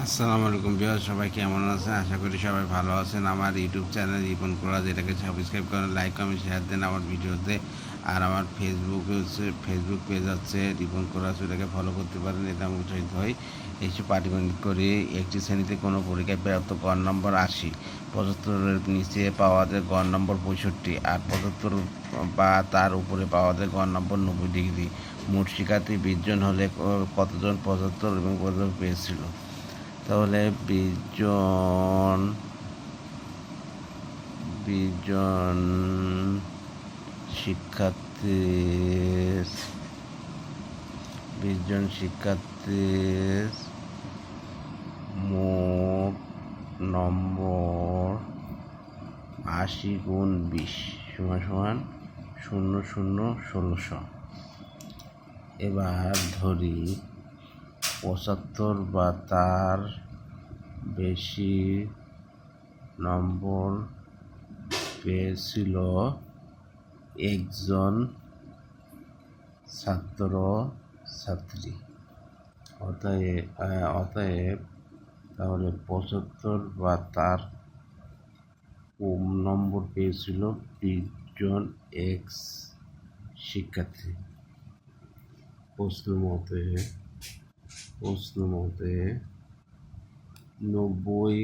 আসসালামু আলাইকুম বিহার সবাই কেমন আছেন? আশা করি সবাই ভালো আছেন। আমার ইউটিউব চ্যানেল রিপন কোরাজ এটাকে সাবস্ক্রাইব করেন লাইক কমেন্ট শেয়ার দেন আমার ভিডিওতে। আর আমার ফেসবুক হচ্ছে ফেসবুক পেজ আছে রিপন কোরাজ ওটাকে ফলো করতে পারেন, এটা আমি উৎসাহিত হই। এইসব পাটিগণিত করে, একটি শ্রেণীতে কোনো পরীক্ষায় প্রাপ্ত গড় নম্বর আশি, পঁচাত্তরের নিচে পাওয়া যায় গড় নম্বর পঁয়ষট্টি, আর পঁচাত্তর বা তার উপরে পাওয়া যায় গড় নম্বর নব্বই ডিগ্রি। মোট শিক্ষার্থী বিশ জন হলে কতজন পঁচাত্তর এবং কতজন পেয়েছিল? তাহলে বিজন বিজন শিক্ষার্থীর বিশজন শিক্ষার্থীর মোট নম্বর আশি গুণ বিশ, সমান সমান শূন্য শূন্য ষোলোশো। এবার ধরি পঁচাত্তর বা তার বেশি নম্বর পেয়েছিল একজন ছাত্র ছাত্রী। অতএব অতএব তাহলে পঁচাত্তর বা তার কম নম্বর পেয়েছিল বিশজন এক্স শিক্ষার্থী। প্রশ্ন মতে প্রশ্ন মতে নব্বই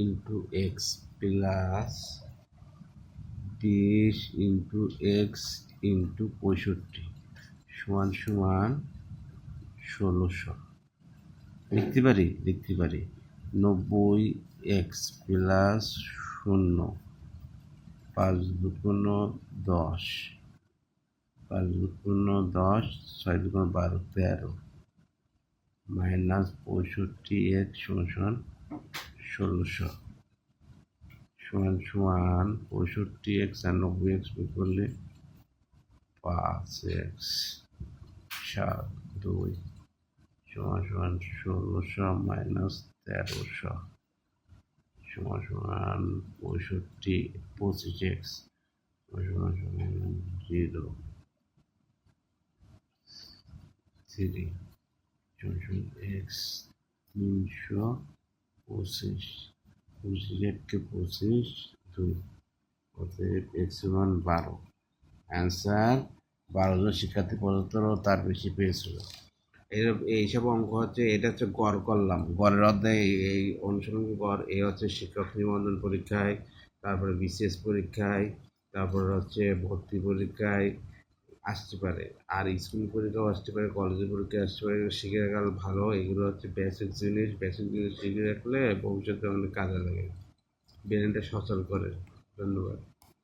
ইন্টু এক্স প্লাস বিশ ইন্টু এক্স ইন্টু পঁয়ষট্টি সমান সমান ষোলোশো লিখতে পারি লিখতে পারি। নব্বই এক্স প্লাস শূন্য। পাঁচ দুগুণ দশ। পাঁচ দুগুণ দশ ছয় দুগুণ বারো, তেরো। মাইনাস পঁয়ষট্টি এক্স সমান ষোলোশো। সমান সমান পঁয়ষট্টি এক্স আর নব্বই এক্স বের করলে পাঁচ এক্স সাত দুই সমান সমান ষোলোশো মাইনাস তেরোশো। সমান সমান পঁয়ষট্টি পঁচিশ এক্স সমান সমান জিরো। থ্রি এক্স তিনশো পঁচিশ পঁচিশ এককে পঁচিশ দুই অতএব এক্স সমান বারো অ্যান্সার বারো জন শিক্ষার্থী পঁচাত্তর তার বেশি পেয়েছিল এর এইসব অঙ্ক হচ্ছে, এটা হচ্ছে গড় করলাম। গড়ের অধ্যায় এই- অনুসরণ গড়, এই হচ্ছে শিক্ষক নিবন্ধন পরীক্ষায়, তারপরে বিসিএস পরীক্ষায়, তারপরে হচ্ছে ভর্তি পরীক্ষায় আসতে পারে। আর স্কুল পরীক্ষাও আসতে পারে কলেজের পরীক্ষা আসতে পারে শিখে রাখাল ভালো। এগুলো হচ্ছে বেসিক জিনিস বেসিক জিনিস শিখে রাখলে ভবিষ্যতে অনেক কাজে লাগে। ব্রেনটা সচল করে। ধন্যবাদ।